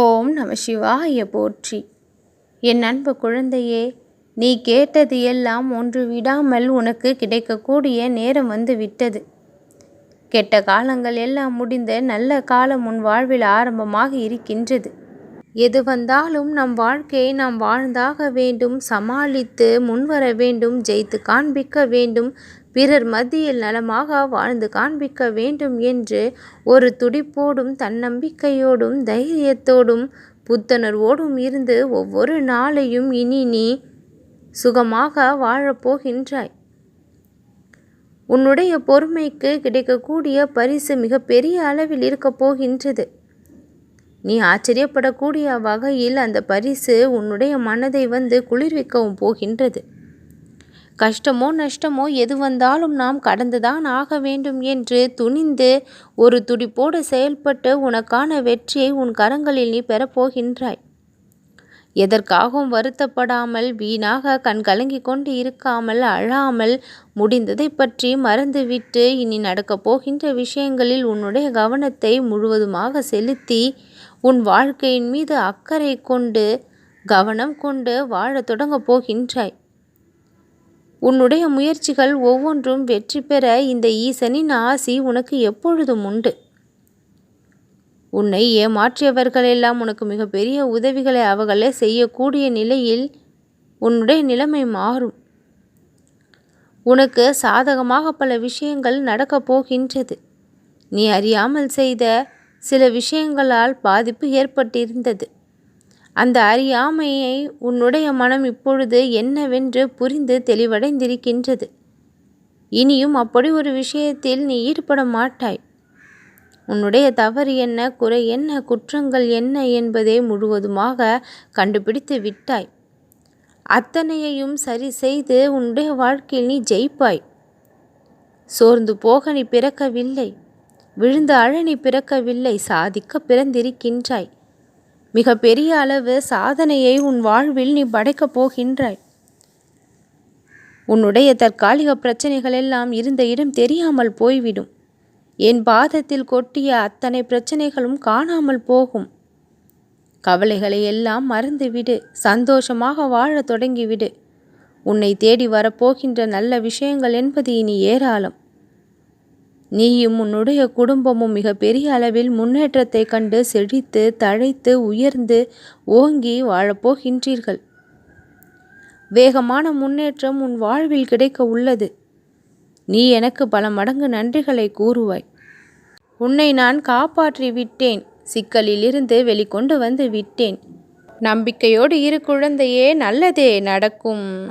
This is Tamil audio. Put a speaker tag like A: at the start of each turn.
A: ஓம் நம சிவாய போற்றி. என் அன்பு குழந்தையே நீ கேட்டது எல்லாம் ஒன்று விடாமல் உனக்கு கிடைக்கக்கூடிய நேரம் வந்து விட்டது. கெட்ட காலங்கள் எல்லாம் முடிந்த நல்ல காலம் உன் வாழ்வில் ஆரம்பமாக இருக்கின்றது. எது வந்தாலும் நம் வாழ்க்கையை நாம் வாழ்ந்தாக வேண்டும் சமாளித்து முன்வர வேண்டும் ஜெயித்து காண்பிக்க வேண்டும் பிறர் மத்தியில் நலமாக வாழ்ந்து காண்பிக்க வேண்டும் என்று ஒரு துடிப்போடும் தன்னம்பிக்கையோடும் தைரியத்தோடும் புத்துணர்வோடும் இருந்து ஒவ்வொரு நாளையும் இனி நீ சுகமாக வாழப்போகின்றாய் உன்னுடைய பொறுமைக்கு கிடைக்கக்கூடிய பரிசு மிக பெரிய அளவில் இருக்கப் போகின்றது. நீ ஆச்சரியப்படக்கூடிய வகையில் அந்த பரிசு உன்னுடைய மனதை வந்து குளிர்விக்கவும் போகின்றது. கஷ்டமோ நஷ்டமோ எது வந்தாலும் நாம் கடந்துதான் ஆக வேண்டும் என்று துணிந்து ஒரு துடிப்போடு செயல்பட்டு உனக்கான வெற்றியை உன் கரங்களில் நீ பெறப்போகின்றாய் எதற்காகவும் வருத்தப்படாமல் வீணாக கண் கலங்கி கொண்டு இருக்காமல் அழாமல் முடிந்ததை பற்றி மறந்துவிட்டு இனி நடக்கப் போகின்ற விஷயங்களில் உன்னுடைய கவனத்தை முழுவதுமாக செலுத்தி உன் வாழ்க்கையின் மீது அக்கறை கொண்டு கவனம் கொண்டு வாழத் தொடங்கப் போகின்றாய். உன்னுடைய முயற்சிகள் ஒவ்வொன்றும் வெற்றி பெற இந்த ஈசனின் ஆசி உனக்கு எப்பொழுதும் உண்டு. உன்னை ஏமாற்றியவர்களெல்லாம் உனக்கு மிகப்பெரிய உதவிகளை அவர்களே செய்யக்கூடிய நிலையில் உன்னுடைய நிலைமை மாறும். உனக்கு சாதகமாக பல விஷயங்கள் நடக்கப் போகின்றது. நீ அறியாமல் செய்த சில விஷயங்களால் பாதிப்பு ஏற்பட்டிருந்தது. அந்த அறியாமையை உன்னுடைய மனம் இப்பொழுது என்னவென்று புரிந்து தெளிவடைந்திருக்கின்றது. இனியும் அப்படி ஒரு விஷயத்தில் நீ ஈடுபட மாட்டாய். உன்னுடைய தவறு என்ன குறை என்ன குற்றங்கள் என்ன என்பதை முழுவதுமாக கண்டுபிடித்து விட்டாய். அத்தனையையும் சரி செய்து உன்னுடைய வாழ்க்கையில் நீ ஜெயிப்பாய். சோர்ந்து போக நீ பிறக்கவில்லை. விழுந்து அழ நீ பிறக்கவில்லை. சாதிக்க பிறந்திருக்கின்றாய். மிக பெரிய அளவு சாதனையை உன் வாழ்வில் நீ படைக்கப் போகின்றாய். உன்னுடைய தற்காலிக பிரச்சனைகள் எல்லாம் இருந்த இடம் தெரியாமல் போய்விடும். என் பாதத்தில் கொட்டிய அத்தனை பிரச்சனைகளும் காணாமல் போகும். கவலைகளை எல்லாம் மறந்துவிடு. சந்தோஷமாக வாழத் தொடங்கிவிடு. உன்னை தேடி வரப்போகின்ற நல்ல விஷயங்கள் என்பது இனி ஏராளம். நீயும் உன்னுடைய குடும்பமும் மிகப்பெரிய அளவில் முன்னேற்றத்தை கண்டு செழித்து தழைத்து உயர்ந்து ஓங்கி வாழப்போகின்றீர்கள் வேகமான முன்னேற்றம் உன் வாழ்வில் கிடைக்க உள்ளது. நீ எனக்கு பல மடங்கு நன்றிகளை கூறுவாய். உன்னை நான் காப்பாற்றி விட்டேன். சிக்கலிலிருந்து வெளிக்கொண்டு வந்து விட்டேன். நம்பிக்கையோடு இரு குழந்தையே நல்லதே நடக்கும்.